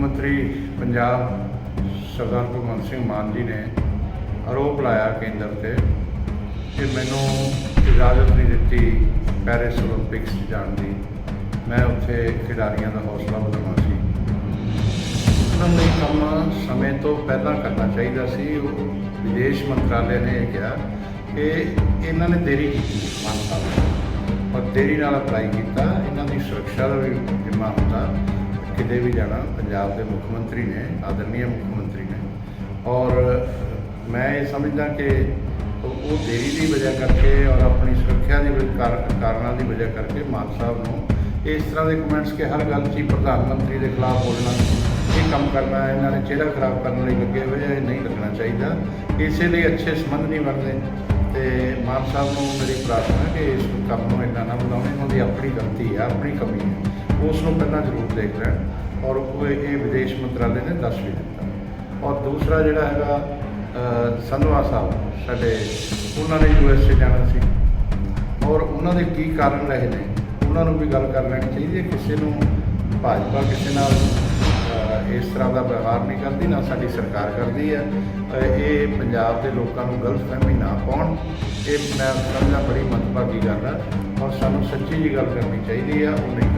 ਮੰਤਰੀ ਪੰਜਾਬ ਸਰਦਾਰ ਭਗਵੰਤ ਸਿੰਘ ਮਾਨ ਜੀ ਨੇ ਆਰੋਪ ਲਾਇਆ ਕੇਂਦਰ ਤੇ ਕਿ ਮੈਨੂੰ ਇਜਾਜ਼ਤ ਨਹੀਂ ਦਿੱਤੀ ਪੈਰਿਸ ਓਲੰਪਿਕਸ 'ਚ ਜਾਣ ਦੀ। ਮੈਂ ਉੱਥੇ ਖਿਡਾਰੀਆਂ ਦਾ ਹੌਸਲਾ ਵਧਾਉਣਾ ਸੀ। ਉਹਨਾਂ ਨੂੰ ਕੰਮ ਸਮੇਂ ਤੋਂ ਪਹਿਲਾਂ ਕਰਨਾ ਚਾਹੀਦਾ ਸੀ। ਉਹ ਵਿਦੇਸ਼ ਮੰਤਰਾਲੇ ਨੇ ਇਹ ਕਿਹਾ ਕਿ ਇਹਨਾਂ ਨੇ ਦੇਰੀ ਕੀਤੀ ਮਾਨ ਸਾਹਿਬ ਨੇ ਦੇਰੀ ਨਾਲ ਅਪਲਾਈ ਕੀਤਾ। ਇਹਨਾਂ ਦੀ ਸੁਰੱਖਿਆ ਦਾ ਵੀ ਜ਼ਿੰਮਾ ਹੁੰਦਾ। ਕਿਤੇ ਵੀ ਜਾਣਾ ਪੰਜਾਬ ਦੇ ਮੁੱਖ ਮੰਤਰੀ ਨੇ ਆਦਰਨੀय ਮੁੱਖ ਮੰਤਰੀ ਨੇ। ਔਰ ਮੈਂ ਇਹ ਸਮਝਦਾ ਕਿ ਉਹ ਦੇਰੀ ਦੀ ਵਜ੍ਹਾ ਕਰਕੇ ਔਰ ਆਪਣੀ ਸੁਰੱਖਿਆ ਦੀ ਕਾਰਨਾਂ ਦੀ ਵਜ੍ਹਾ ਕਰਕੇ ਮਾਨ ਸਾਹਿਬ ਨੂੰ ਇਸ ਤਰ੍ਹਾਂ ਦੇ ਕਮੈਂਟਸ ਕਿ ਹਰ ਗੱਲ 'ਚ ਹੀ ਪ੍ਰਧਾਨ ਮੰਤਰੀ ਦੇ ਖਿਲਾਫ ਬੋਲਣਾ ਇਹ ਕੰਮ ਕਰਨਾ ਹੈ, ਇਹਨਾਂ ਨੇ ਚਿਹਰਾ ਖਰਾਬ ਕਰਨ ਲਈ ਲੱਗੇ ਹੋਏ ਆ ਇਹ ਨਹੀਂ ਲੱਗਣਾ ਚਾਹੀਦਾ। ਇਸੇ ਲਈ ਅੱਛੇ ਸੰਬੰਧ ਨਹੀਂ ਬਣਦੇ। ਤੇ ਮਾਨ ਸਾਹਿਬ ਨੂੰ ਮੇਰੀ ਪ੍ਰਾਰਥਨਾ ਕਿ ਇਸ ਕੰਮ ਨੂੰ ਇੰਨਾ ਨਾ ਬਣਾਉਣ ਉਹਦੀ ਆਪਣੀ ਗਲਤੀ ਹੈ ਆਪਣੀ ਕਮੀ ਹੈ। ਉਸ ਨੂੰ ਪਹਿਲਾਂ ਜ਼ਰੂਰ ਦੇਖ ਲੈਣ ਔਰ ਉਹ ਇਹ ਵਿਦੇਸ਼ ਮੰਤਰਾਲੇ ਨੇ ਦੱਸ ਵੀ ਦਿੱਤਾ। ਔਰ ਦੂਸਰਾ ਜਿਹੜਾ ਹੈਗਾ ਸੰਧਵਾ ਸਾਹਿਬ, ਸਾਡੇ, ਉਹਨਾਂ ਨੇ ਯੂਐਸਏ ਜਾਣਾ ਸੀ। ਔਰ ਉਹਨਾਂ ਦੇ ਕੀ ਕਾਰਨ ਰਹੇ ਨੇ, ਉਹਨਾਂ ਨੂੰ ਵੀ ਗੱਲ ਕਰ ਲੈਣੀ ਚਾਹੀਦੀ ਹੈ। ਕਿਸੇ ਨੂੰ ਭਾਜਪਾ ਕਿਸੇ ਨਾਲ ਇਸ ਤਰ੍ਹਾਂ ਦਾ ਵਿਵਹਾਰ ਨਹੀਂ ਕਰਦੀ, ਨਾ ਸਾਡੀ ਸਰਕਾਰ ਕਰਦੀ ਹੈ। ਇਹ ਪੰਜਾਬ ਦੇ ਲੋਕਾਂ ਨੂੰ ਗਲਤ ਫਹਿਮੀ ਨਾ ਪਾਉਣ। ਇਹ ਮੈਂ ਸਮਝਦਾ ਬੜੀ ਮੰਦਭਾਗੀ ਗੱਲ ਹੈ। ਔਰ ਸਾਨੂੰ ਸੱਚੀ ਜੀ ਗੱਲ ਕਰਨੀ ਚਾਹੀਦੀ ਹੈ, ਉਹ ਨਹੀਂ